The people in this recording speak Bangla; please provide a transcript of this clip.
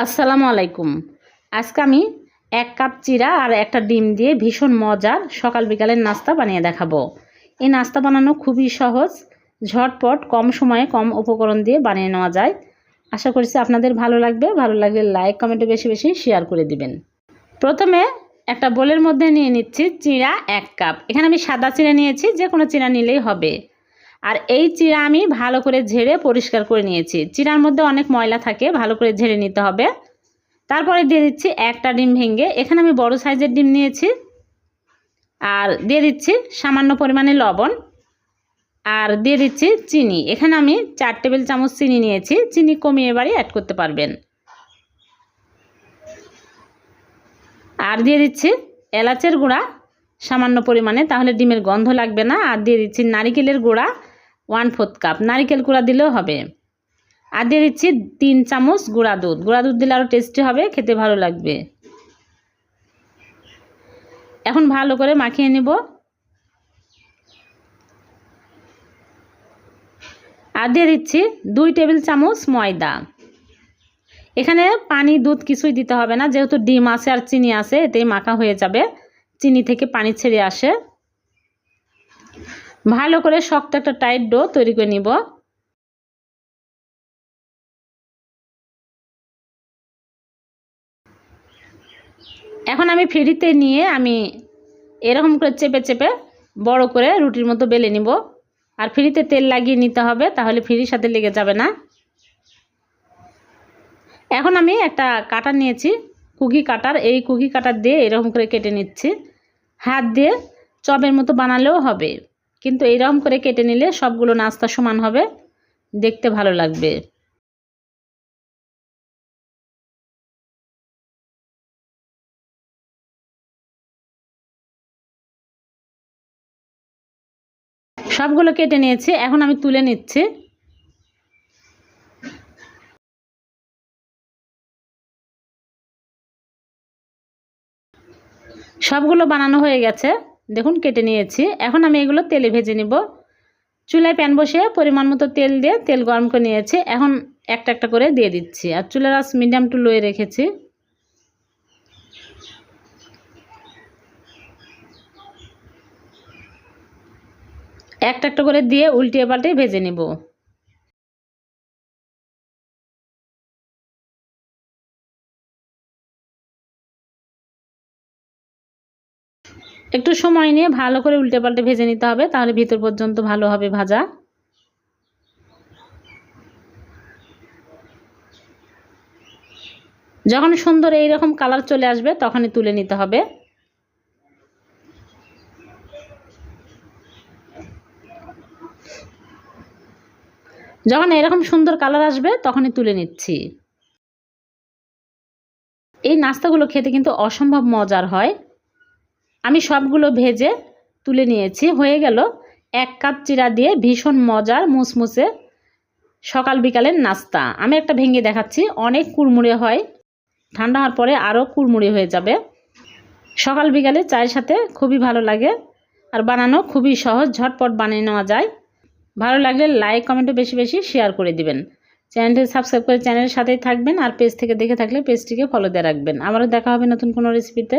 আসসালামু আলাইকুম। আজকে আমি এক কাপ চিরা আর একটা ডিম দিয়ে ভীষণ মজার সকাল বিকালের নাস্তা বানিয়ে দেখাবো। এই নাস্তা বানানো খুবই সহজ, ঝটপট, কম সময়ে কম উপকরণ দিয়ে বানিয়ে নেওয়া যায়। আশা করছি আপনাদের ভালো লাগবে, ভালো লাগলে লাইক, কমেন্টে বেশি বেশি শেয়ার করে দিবেন। প্রথমে একটা বোলের মধ্যে নিয়ে নিচ্ছি চিরা এক কাপ। এখানে আমি সাদা চিরা নিয়েছি যে কোনো চিরা নিলেই হবে। আর এই চিরা আমি ভালো করে ঝেড়ে পরিষ্কার করে নিয়েছি। চিরার মধ্যে অনেক ময়লা থাকে, ভালো করে ঝেড়ে নিতে হবে। তারপরে দিয়ে দিচ্ছি একটা ডিম ভেঙে, এখানে আমি বড় সাইজের ডিম নিয়েছি। আর দিয়ে দিচ্ছি সামান্য পরিমাণে লবণ। আর দিয়ে দিচ্ছি চিনি, এখানে আমি চার টেবিল চামচ চিনি নিয়েছি। চিনি কমিয়ে এবারই অ্যাড করতে পারবেন। আর দিয়ে দিচ্ছি এলাচের গুঁড়া, সামান্য পরিমাণে, তাহলে ডিমের গন্ধ লাগবে না। আর দিয়ে দিচ্ছি নারিকেলের গুঁড়া ওয়ান ফোর্থ কাপ। নারিকেল গুঁড়া দিলেও হবে। আর দিয়ে দিচ্ছি তিন চামচ গুঁড়া দুধ। গুঁড়া দুধ দিলে আরও টেস্টি হবে, খেতে ভালো লাগবে। এখন ভালো করে মাখিয়ে নেব। আর দিয়ে দিচ্ছি দুই টেবিল চামচ ময়দা। এখানে পানি, দুধ কিছুই দিতে হবে না। যেহেতু ডিম আছে আর চিনি আছে, এতেই মাখা হয়ে যাবে। চিনি থেকে পানি ছেড়ে আসে। ভালো করে শক্ত একটা টাইট ডো তৈরি করে নিব। এখন আমি ফ্রিতে নিয়ে আমি এরকম করে চেপে চেপে বড় করে রুটির মতো বেলে নিব। আর ফ্রিতে তেল লাগিয়ে নিতে হবে, তাহলে ফ্রির সাথে লেগে যাবে না। এখন আমি একটা কাটার নিয়েছি, কুকি কাটার। এই কুকি কাটার দিয়ে এরকম করে কেটে নিচ্ছি। হাত দিয়ে চপের মতো বানালেও হবে। কিন্তু এইরকম করে কেটে নিলে সবগুলো নাস্তা সমান হবে। দেখতে ভালো লাগবে। সবগুলো কেটে নিয়েছি। এখন আমি তুলে নিচ্ছি। সবগুলো বানানো হয়ে গেছে। দেখুন, কেটে নিয়েছি। এখন আমি এগুলো তেলে ভেজে নিব। চুলায় প্যান বসিয়ে পরিমাণ মতো তেল দিয়ে তেল গরম করে নিয়েছি। এখন একটা একটা করে দিয়ে দিচ্ছি। আর চুলার আস মিডিয়াম টু লোয়ে রেখেছি। একটা একটা করে দিয়ে উল্টিয়ে পাল্টে ভেজে নেব। একটু সময় নিয়ে ভালো করে উল্টে পাল্টে ভেজে নিতে হবে, তাহলে ভিতর পর্যন্ত ভালো হবে ভাজা। যখন সুন্দর এই রকম কালার চলে আসবে, তখনই তুলে নিতে হবে। যখন এরকম সুন্দর কালার আসবে, তখনই তুলে নিচ্ছি। এই নাস্তাগুলো খেতে কিন্তু অসম্ভব মজার হয়। আমি সবগুলো ভেজে তুলে নিয়েছি। হয়ে গেল এক কাপ চিরা দিয়ে ভীষণ মজার মুসমুসে সকাল বিকালের নাস্তা। আমি একটা ভেঙে দেখাচ্ছি, অনেক কুড়মুড়ে হয়। ঠান্ডা হওয়ার পরে আরও কুড়মুড়ে হয়ে যাবে। সকাল বিকালে চায়ের সাথে খুবই ভালো লাগে আর বানানো খুবই সহজ, ঝটপট বানিয়ে নেওয়া যায়। ভালো লাগলে লাইক কমেন্টও বেশি বেশি শেয়ার করে দিবেন। চ্যানেলটি সাবস্ক্রাইব করে চ্যানেলের সাথেই থাকবেন আর পেজ থেকে দেখে থাকলে পেজটিকে ফলো দিয়ে রাখবেন। আবারও দেখা হবে নতুন কোনো রেসিপিতে